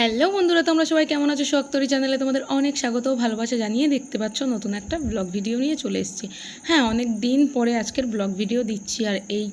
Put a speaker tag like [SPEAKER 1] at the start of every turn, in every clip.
[SPEAKER 1] Hello বন্ধুরা, তোমরা সবাই কেমন আছো? শক্তরি চ্যানেলে তোমাদের অনেক স্বাগত ভালোবাসা জানিয়ে দেখতে পাচ্ছ নতুন একটা ব্লগ ভিডিও নিয়ে চলে এসেছি। হ্যাঁ অনেক দিন পরে আজকের ব্লগ ভিডিও দিচ্ছি আর এই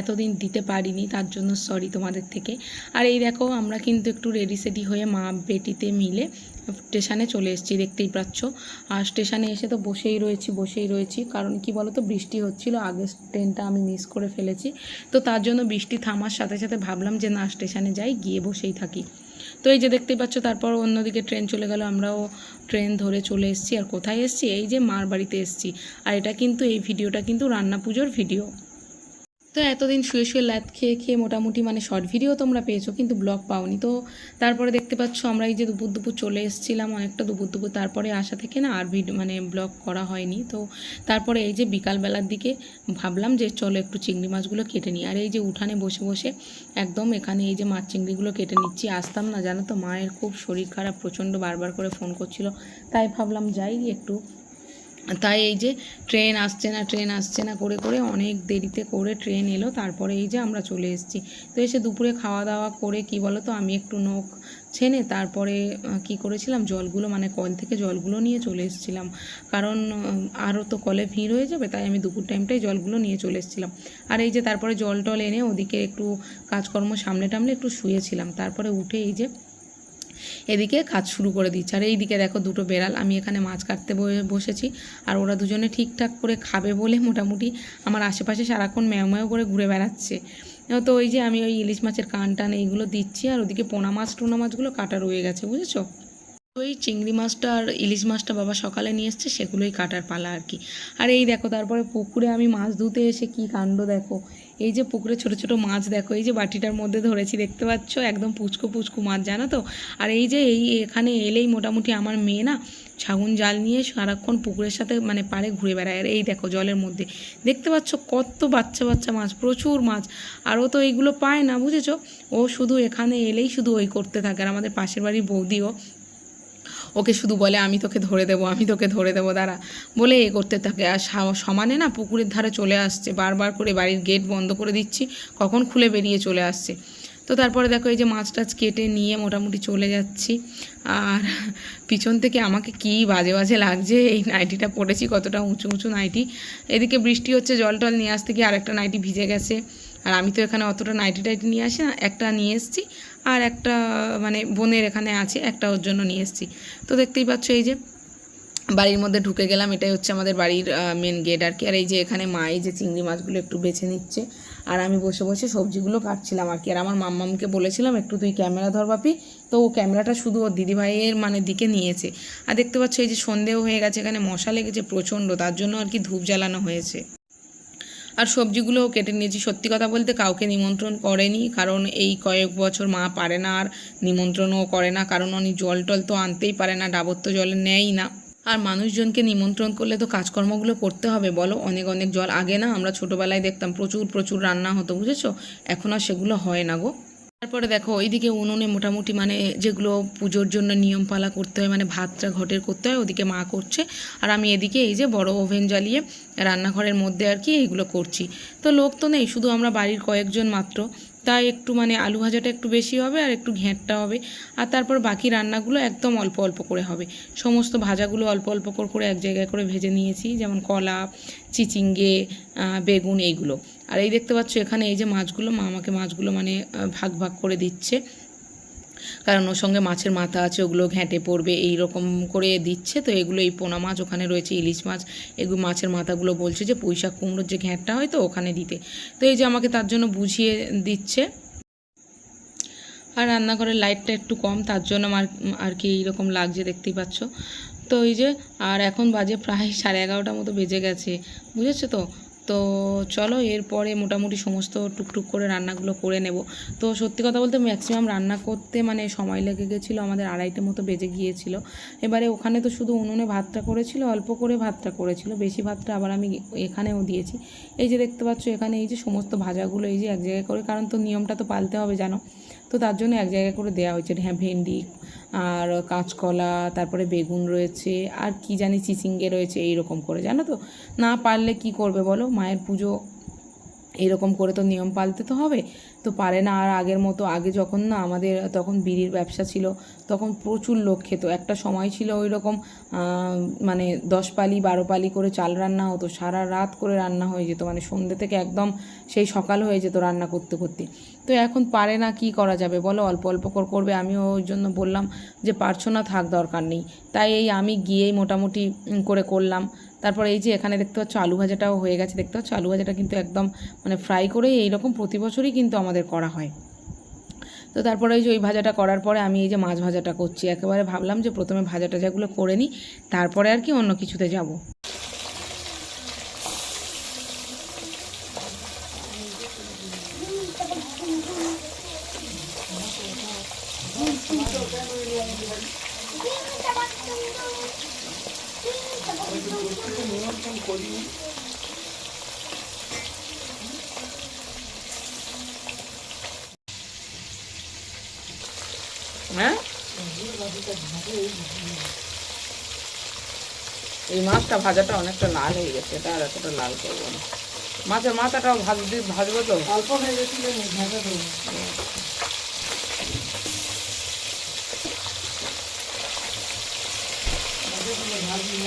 [SPEAKER 1] এতদিন দিতে পারিনি, তার জন্য সরি তোমাদের থেকে। আর এই দেখো, আমরা কিন্তু একটু রেডি সেডি হয়ে মা বেটিতে মিলে স্টেশনে চলে এসেছি, দেখতেই পাচ্ছ। আর স্টেশনে এসে তো বসেই রয়েছি বসেই রয়েছি, কারণ কি বলো তো বৃষ্টি হচ্ছিল আগের ট্রেনটা আমি মিস করে ফেলেছি। তো তার জন্য বৃষ্টি থামার সাথে সাথে ভাবলাম যে না, স্টেশনে যাই, গিয়ে বসেই থাকি। তো এই যে দেখতেই পাচ্ছ, তারপর অন্যদিকে ট্রেন চলে গেল, আমরাও ট্রেন ধরে চলে এসেছি। আর কোথায় এসেছি? এই যে মার বাড়িতে এসেছি। আর এটা কিন্তু এই ভিডিওটা কিন্তু রান্না পুজোর ভিডিও তো এতদিন শুয়ে শুয়ে ল্যাদ খেয়ে খেয়ে মোটামুটি মানে শর্ট ভিডিও তোমরা পেয়েছ, কিন্তু ব্লগ পাওনি। তো তারপরে দেখতে পাচ্ছ আমরা এই যে দুপুর দুপুর চলে এসেছিলাম, অনেকটা দুপুর দুপুর। তারপরে আসা থেকে না আর ভিডিও মানে ব্লগ করা হয়নি। তো তারপরে এই যে বিকালবেলার দিকে ভাবলাম যে চলো একটু চিংড়ি মাছগুলো কেটে নিই। আর এই যে উঠানে বসে বসে একদম এখানে এই যে মাছ চিংড়িগুলো কেটে নিচ্ছি। আসতাম না, জানো তো, মায়ের খুব শরীর খারাপ, প্রচণ্ড বারবার করে ফোন করছিল। তাই ভাবলাম যাই একটু তাই এই যে ট্রেন আসছে না, ট্রেন আসছে না করে করে অনেক দেরিতে করে ট্রেন এলো। তারপরে এই যে আমরা চলে এসেছি। তো এসে দুপুরে খাওয়া দাওয়া করে কি বলো তো আমি একটু নখ ছেনে তারপরে কি করেছিলাম, জলগুলো মানে কল থেকে জলগুলো নিয়ে চলে এসেছিলাম। কারণ আরও তো কলে ভিড় হয়ে যাবে, তাই আমি দুপুর টাইমটাই জলগুলো নিয়ে চলে এসেছিলাম। আর এই যে তারপরে জল টল এনে ওদিকে একটু কাজকর্ম সামনে টামলে একটু শুয়েছিলাম। তারপরে উঠে এই যে এদিকে কাজ শুরু করে দিচ্ছে। আর এইদিকে দেখো দুটো বেড়াল, আমি এখানে মাছ কাটতে বসেছি। আর ওরা দুজনে ঠিকঠাক করে খাবে বলে মোটামুটি আমার আশেপাশে সারাক্ষণ ম্যাও করে ঘুরে বেড়াচ্ছে। তো ওই যে আমি ওই ইলিশ মাছের কান টান এইগুলো দিচ্ছি, আর ওদিকে পোনা মাছ, টোনা মাছগুলো কাটা রয়ে গেছে, বুঝেছ? ওই চিংড়ি মাছটা আর ইলিশ মাছটা বাবা সকালে নিয়ে এসছে, সেগুলোই কাটার পালা আর কি। আর এই দেখো, তারপরে পুকুরে আমি মাছ ধুতে এসে কি কাণ্ড দেখো। এই যে পুকুরে ছোট ছোট মাছ দেখো, এই যে বাটিটার মধ্যে ধরেছি, দেখতে পাচ্ছ? একদম পুচকো পুচকো মাছ, জানো তো? আর এই যে এই এখানে এলেই মোটামুটি আমার মেয়ে না ছাগুন জাল নিয়ে সারাক্ষণ পুকুরের সাথে মানে পাড়ে ঘুরে বেড়ায়। আর এই দেখো জলের মধ্যে। দেখতে পাচ্ছ কত বাচ্চা বাচ্চা মাছ, প্রচুর মাছ। আর ও তো এইগুলো পায় না, বুঝেছ? ও শুধু এখানে এলেই শুধু ওই করতে থাকে। আর আমাদের পাশের বাড়ির বৌদিও ওকে শুধু বলে, আমি তোকে ধরে দেবো, আমি তোকে ধরে দেবো, দাঁড়া। বলে এ করতে থাকে। আর সমানে না পুকুরের ধারে চলে আসছে। বারবার করে বাড়ির গেট বন্ধ করে দিচ্ছি। কখন খুলে বেরিয়ে চলে আসছে। তো তারপরে দেখো এই যে মাছ টাছ কেটে নিয়ে মোটামুটি চলে যাচ্ছি। আর পিছন থেকে আমাকে কি বাজে বাজে লাগছে, এই নাইটিটা পড়েছি কতটা উঁচু উঁচু নাইটি। এদিকে বৃষ্টি হচ্ছে, জল টল নিয়ে আসতে গিয়ে আরেকটা নাইটি ভিজে গেছে। আর আমি তো এখানে অতটা নাইটি টাইটি নিয়ে আসি না, একটা নিয়ে এসেছি আর একটা মানে বোনের এখানে আছে, একটা ওর জন্য নিয়ে এসেছি। তো দেখতেই পাচ্ছ এই যে বাড়ির মধ্যে ঢুকে গেলাম, এটাই হচ্ছে আমাদের বাড়ির মেন গেট আর কি। আর এই যে এখানে মা এই যে চিংড়ি মাছগুলো একটু বেছে নিচ্ছে আর আমি বসে বসে সবজিগুলো কাটছিলাম আর কি। আর আমার মাম্মামকে বলেছিলাম, একটু তুই ক্যামেরা ধর বাপি তো ও ক্যামেরাটা শুধু ওর দিদিভাইয়ের মানে দিকে নিয়েছে। আর দেখতে পাচ্ছ এই যে সন্ধেও হয়ে গেছে, এখানে মশা লেগেছে প্রচণ্ড, তার জন্য আর কি ধূপ জ্বালানো হয়েছে। আর সবজিগুলোও কেটে নিয়েছি। সত্যি কথা বলতে কাউকে নিমন্ত্রণ করেনি, কারণ এই কয়েক বছর মা পারে না আর নিমন্ত্রণও করে না, কারণ উনি জল টল তো আনতেই পারে না, ডাবর তো জলে নেয়ই না। আর মানুষজনকে নিমন্ত্রণ করলে তো কাজকর্মগুলো করতে হবে, বলো? অনেক অনেক জল আগে না, আমরা ছোটোবেলায় দেখতাম প্রচুর প্রচুর রান্না হতো, বুঝেছ? এখন আর সেগুলো হয় না গো। তারপরে দেখো, ওইদিকে উনুনে মোটামুটি মানে যেগুলো পুজোর জন্য নিয়মপালা করতে হয় মানে ভাতটা ঘটের করতে হয়, ওদিকে মা করছে। আর আমি এদিকে এই যে বড় ওভেন জ্বালিয়ে রান্নাঘরের মধ্যে আর কি এইগুলো করছি। তো লোক তো নেই, শুধু আমরা বাড়ির কয়েকজন মাত্র। তাই একটু মানে আলু ভাজাটা একটু বেশি হবে আর একটু ঘ্যাঁটটা হবে। আর তারপর বাকি রান্নাগুলো একদম অল্প অল্প করে হবে। সমস্ত ভাজাগুলো অল্প অল্প করে করে এক জায়গায় করে ভেজে নিয়েছি, যেমন কলা, চিচিঙ্গে বেগুন, এইগুলো। আর এই দেখতে পাচ্ছ এখানে এই যে মাছগুলো মা আমাকে মাছগুলো মানে ভাগ ভাগ করে দিচ্ছে। কারণ ওর সঙ্গে মাছের মাথা আছে, ওগুলো ঘেঁটে পড়বে এই রকম করে দিচ্ছে। তো এগুলো এই পোনা মাছ, ওখানে রয়েছে ইলিশ মাছ এগুলো মাছের মাথাগুলো বলছে যে পুঁইশাক কুমড়োর যে ঘ্যাঁটটা হয় তো ওখানে দিতে। তো এই যে আমাকে তার জন্য বুঝিয়ে দিচ্ছে। আর রান্নাঘরের লাইটটা একটু কম, তার জন্য আমার আর কি এইরকম লাগছে দেখতেই পাচ্ছ। তো এই যে, আর এখন বাজে প্রায় সাড়ে এগারোটার মতো বেজে গেছে, বুঝেছ তো? তো চলো এরপরে মোটামুটি সমস্ত টুকটুক করে রান্নাগুলো করে নেব। তো সত্যি কথা বলতে ম্যাক্সিমাম রান্না করতে মানে সময় লেগে গেছিল, আমাদের আড়াইটে মতো বেজে গিয়েছিল। এবারে ওখানে তো শুধু উনুনে ভাতটা করেছিল, অল্প করে ভাতটা করেছিল, বেশি ভাতটা আবার আমি এখানেও দিয়েছি। এই যে দেখতে পাচ্ছ এখানে এই যে সমস্ত ভাজাগুলো, এই যে এক জায়গায় করে, কারণ তো নিয়মটা তো পালতে হবে, জানো? তো তার জন্য এক জায়গায় করে দেওয়া হয়েছে। হ্যাঁ ভেন্ডি আর কাঁচকলা, তারপরে বেগুন রয়েছে, আর কি জানি চিচিঙ্গে রয়েছে এই রকম করে। জানো তো? না পারলে কি করবে বলো? মায়ের পুজো এরকম করে তো নিয়ম পালতে তো হবে। তো পারে না আর আগের মতো, আগে যখন না আমাদের তখন বিড়ির ব্যবসা ছিল, তখন প্রচুর লোক খেত। একটা সময় ছিল ওই রকম মানে দশ পালি, বারো পালি করে চাল রান্না হতো, সারা রাত করে রান্না হয়ে যেত। মানে সন্ধ্যে থেকে একদম সেই সকাল হয়ে যেত রান্না করতে করতে। তো এখন পারে না, কি করা যাবে বলো? অল্প অল্প করে করবে। আমিও ওই জন্য বললাম যে, পারছ না, থাক, দরকার নেই। তাই এই আমি গিয়েই মোটামুটি করে করলাম। তারপর এই যে এখানে দেখতে পাচ্ছ আলু ভাজাটাও হয়ে গেছে। দেখতে পাচ্ছ আলু ভাজাটা কিন্তু একদম মানে ফ্রাই করেই এইরকম প্রতি বছরই কিন্তু আমাদের করা হয়। তো তারপরে ওই যে ওই ভাজাটা করার পরে আমি এই যে মাছ ভাজাটা করছি। একেবারে ভাবলাম যে প্রথমে ভাজা টাজাগুলো করে নিই, তারপরে আর কি অন্য কিছুতে যাব। হ্যাঁ? এই মাছটা ভাজাটা অনেকটা লাল হয়ে গেছে এটা আর এতটা লাল করব না। মাছের মাথাটাও ভাজ ভাজবো তো?
[SPEAKER 2] অল্প হয়ে গেছিল ভাজা দেবো
[SPEAKER 1] যেরকম বলব
[SPEAKER 3] লেখাটা উল্টো দাও লেখাটা উল্টো দাও উল্টো ওই লেখা ও ওইটাই
[SPEAKER 1] হুম
[SPEAKER 2] তোমার দিন আসছে দিনে খাসি ভাত পাবি কি করে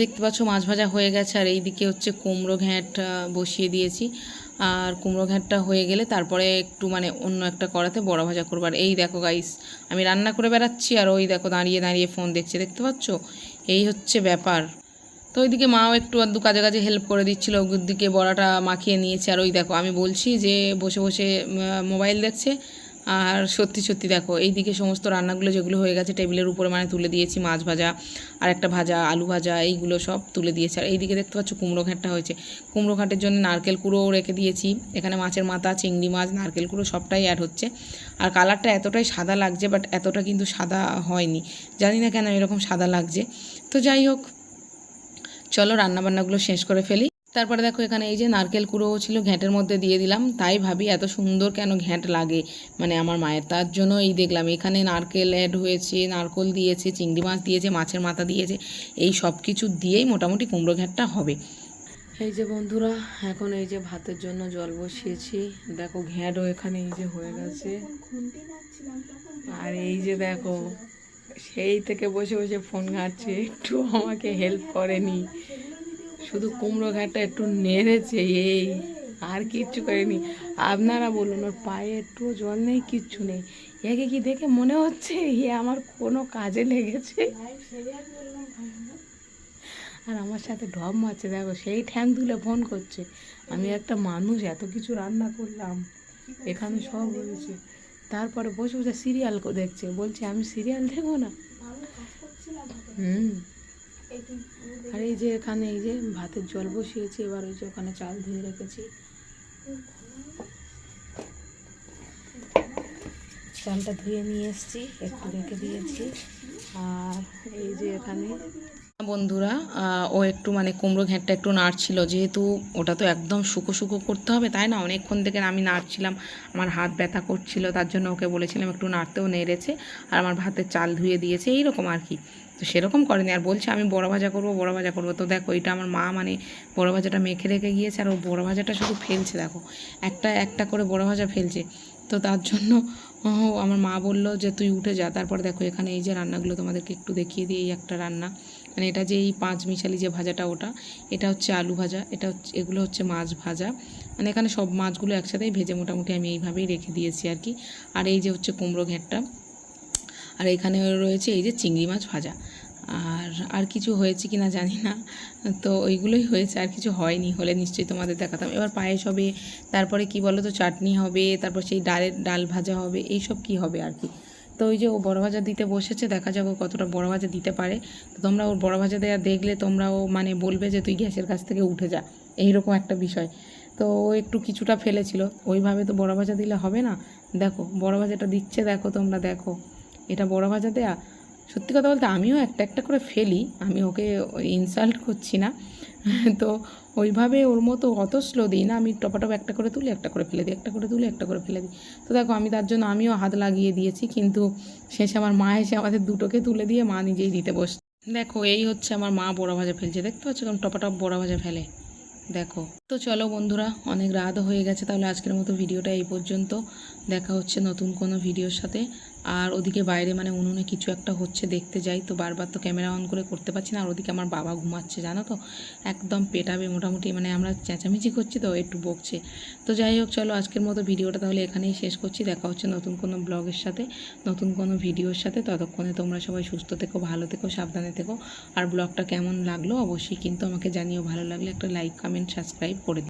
[SPEAKER 1] দেখতে পাচ্ছ মাছ ভাজা হয়ে গেছে, আর এইদিকে হচ্ছে কুমড়ো ঘ্যাঁট বসিয়ে দিয়েছি। আর কুমড়ো ঘ্যাঁটটা হয়ে গেলে তারপরে একটু মানে অন্য একটা কড়াতে বড় ভাজা করব। আর এই দেখো গাইস আমি রান্না করে বেড়াচ্ছি, আর ওই দেখো দাঁড়িয়ে দাঁড়িয়ে ফোন দেখছে, দেখতে পাচ্ছ? এই হচ্ছে ব্যাপার। তো ওইদিকে মাও একটু আধটু কাজে কাজে হেল্প করে দিচ্ছিল ওর দিকে বড়াটা মাখিয়ে নিয়েছে। আর ওই দেখো, আমি বলছি যে বসে বসে মোবাইল দেখছে। আর সত্যি সত্যি দেখো, এইদিকে সমস্ত রান্নাগুলো যেগুলো হয়ে গেছে টেবিলের উপরে মানে তুলে দিয়েছি মাছ ভাজা, আর একটা ভাজা, আলু ভাজা, এইগুলো সব তুলে দিয়েছে। আর এইদিকে দেখতে পাচ্ছ কুমড়ো ঘাটটা হয়েছে। কুমড়ো ঘাটের জন্য নারকেল কুড়োও রেখে দিয়েছি। এখানে মাছের মাথা, চিংড়ি মাছ, নারকেল কুড়ো সবটাই অ্যাড হচ্ছে। আর কালারটা এতটাই সাদা লাগছে বাট এতটা কিন্তু সাদা হয়নি। জানি না কেন এরকম সাদা লাগছে। তো যাই হোক, চলো রান্নাবান্নাগুলো শেষ করে ফেলি। তারপরে দেখো এখানে এই যে নারকেল কুড়োও ছিল, ঘ্যাঁটের মধ্যে দিয়ে দিলাম। তাই ভাবি এত সুন্দর কেন ঘ্যাঁট লাগে? মানে আমার মায়ের, তার জন্য এই দেখলাম। এখানে নারকেল অ্যাড হয়েছে, নারকেল দিয়েছে, চিংড়ি মাছ দিয়েছে, মাছের মাথা দিয়েছে। এই সব কিছু দিয়েই মোটামুটি কুমড়ো ঘ্যাঁটটা হবে। এই যে বন্ধুরা, এখন এই যে ভাতের জন্য জল বসিয়েছি। দেখো ঘ্যাঁটও এখানে এই যে হয়ে গেছে। আর এই যে দেখো, সেই থেকে বসে বসে ফোন ঘাঁটছে। একটু আমাকে হেল্প করেনি। শুধু কুমড়ো ঘাটটা একটু নেড়েছে, এই আর কিচ্ছু করেনি। আপনারা বলুন, ওর পায়ে একটু জল নেই, কিচ্ছু নেই। একে কি দেখে মনে হচ্ছে এ আমার কোনো কাজে লেগেছে? আর আমার সাথে ঢপ মারছে, দেখো, সেই ঠ্যাং তুলে ফোন করছে। আমি একটা মানুষ, এত কিছু রান্না করলাম, এখানে সব রয়েছে তারপরে বসে বসে সিরিয়াল দেখছে, বলছে, আমি সিরিয়াল দেখব না? হুম। আর এই যে এখানে এই যে ভাতের জল বসিয়েছি, এবার ওই যে ওখানে চাল ধুয়ে রেখেছি। চালটা ধুয়ে নিয়ে এসেছি, একটু রেখে দিয়েছি। আর এই যে এখানে বন্ধুরা ও একটু মানে কুমড়ো ঘ্যাঁটটা একটু নাড়ছিল, যেহেতু ওটা তো একদম শুকো শুকো করতে হবে, তাই না? অনেকক্ষণ থেকে আমি নাড়ছিলাম, আমার হাত ব্যথা করছিল, তার জন্য ওকে বলেছিলাম একটু নাড়তেও নেড়েছে, আর আমার ভাতের চাল ধুয়ে দিয়েছে, এইরকম আর কি। তো সেরকম করেনি। আর বলছে, আমি বড় ভাজা করব, বড় ভাজা করব। তো দেখো, এটা আমার মা মানে বড় ভাজাটা মেখে রেখে গিয়েছে, আর ও বড় ভাজাটা শুধু ফেলছে, দেখো। একটা একটা করে বড় ভাজা ফেলছে। তো তার জন্য আমার মা বলল যে, তুই উঠে যা। তারপর দেখো, এখানে এই যে রান্নাগুলো তোমাদেরকে একটু দেখিয়ে দিই, এই একটা রান্না। মানে এটা যে এই পাঁচ মিশালি যে ভাজাটা ওটা, এটা হচ্ছে আলু ভাজা, এটা হচ্ছে, এগুলো হচ্ছে মাছ ভাজা। মানে এখানে সব মাছগুলো একসাথেই ভেজে মোটামুটি আমি এইভাবেই রেখে দিয়েছি আর কি। আর এই যে হচ্ছে কুমড়ো ঘেঁটটা আর এখানে রয়েছে এই যে চিংড়ি মাছ ভাজা। আর আর কিছু হয়েছে কি না জানি না। তো ওইগুলোই হয়েছে, আর কিছু হয়নি হলে নিশ্চয়ই তোমাদের দেখাতাম। এবার পায়েস হবে, তারপরে কি বলো তো চাটনি হবে, তারপর সেই ডালের, ডাল ভাজা হবে, এইসব কি হবে আর কি? তো ওই যে ও বড় ভাজা দিতে বসেছে, দেখা যাবে কতটা বড় ভাজা দিতে পারে। তো তোমরা ওর বড় ভাজা দেওয়া দেখলে তোমরাও মানে বলবে যে তুই গ্যাসের কাছ থেকে উঠে যা, এইরকম একটা বিষয়। তো ও একটু কিছুটা ফেলেছিল, ওইভাবে তো বড় ভাজা দিলে হবে না? দেখো, বড় ভাজাটা দিচ্ছে, দেখো তোমরা, দেখো। এটা বড় ভাজা দেয়া। সত্যি কথা বলতে আমিও একটা একটা করে ফেলি, আমি ওকে ইনসাল্ট করছি না। তো ওইভাবে ওর মতো অত স্লো দিই না, আমি টপাটপ একটা করে তুলি, একটা করে ফেলে দিই, একটা করে তুলি, একটা করে ফেলে দিই। তো দেখো, আমি তার জন্য আমিও হাত লাগিয়ে দিয়েছি, কিন্তু শেষে আমার মা এসে আমাদের দুটোকে তুলে দিয়ে মা নিজেই দিতে বস দেখো, এই হচ্ছে আমার মা বড়া ভাজা ফেলছে, দেখতে পাচ্ছ কেমন টপাটপ বড়া ভাজা ফেলে। দেখো, তো চলো বন্ধুরা, অনেক রাতও হয়ে গেছে, তাহলে আজকের মতো ভিডিওটা এই পর্যন্ত। দেখা হচ্ছে নতুন কোনো ভিডিওর সাথে। আর ওদিকে বাইরে মানে উনুনে কিছু একটা হচ্ছে দেখতে যাই। তো বারবার তো ক্যামেরা অন করে করতে পারছি না। আর ওদিকে আমার বাবা ঘুমাচ্ছে, জানো তো? একদম পেটাবে মোটামুটি মানে আমরা চেঁচামেচি করছি তো, একটু বকছে। তো যাই হোক, চলো আজকের মতো ভিডিওটা তাহলে এখানেই শেষ করছি। দেখা হচ্ছে নতুন কোনো ব্লগের সাথে, নতুন কোনো ভিডিওর সাথে। ততক্ষণে তোমরা সবাই সুস্থ থেকো, ভালো থেকো, সাবধানে থেকো। আর ব্লগটা কেমন লাগল অবশ্যই কিন্তু আমাকে জানিও। ভালো লাগলে একটা লাইক কমেন্ট সাবস্ক্রাইব করে